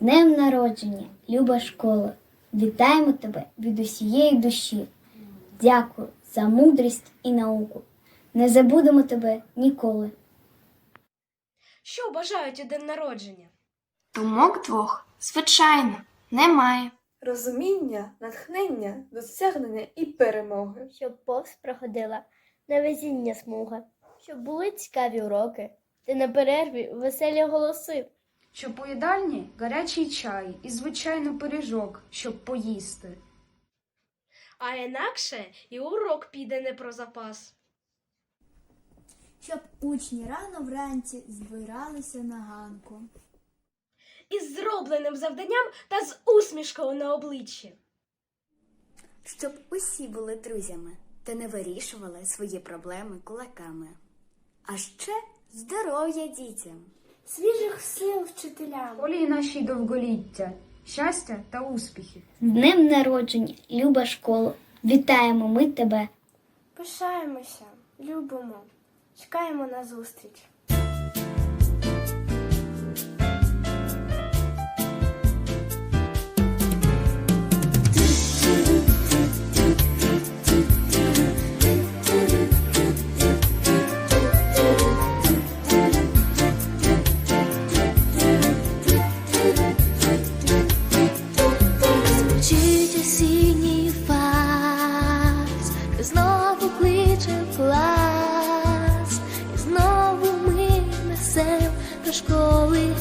днем народження, люба школа! Вітаємо тебе від усієї душі. Дякую за мудрість і науку. Не забудемо тебе ніколи. Що бажають у день народження? Думок двох, звичайно, немає. Розуміння, натхнення, досягнення і перемоги. щоб повз проходила на везіння смуга, щоб були цікаві уроки, та на перерві веселі голоси. Щоб у їдальні гарячий чай і, звичайно, пиріжок, щоб поїсти. А інакше і урок піде не про запас. щоб учні рано вранці збиралися на ганку. Із зробленим завданням та з усмішкою на обличчі. щоб усі були друзями та не вирішували свої проблеми кулаками. А ще здоров'я дітям. Свіжих сил вчителям. Волі нашій довголіття, щастя та успіхів. Днем народження, люба школа! Вітаємо ми тебе! Пишаємося, любимо, чекаємо на зустріч. Знову кличе клас, і знову ми несем до школи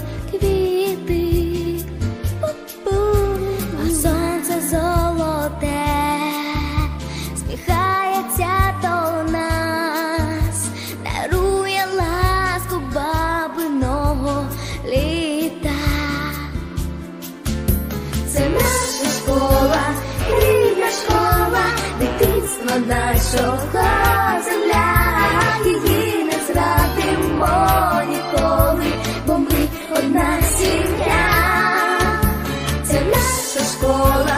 нашого земля, її не зрадимо ніколи, бо ми одна сім'я, це наша школа.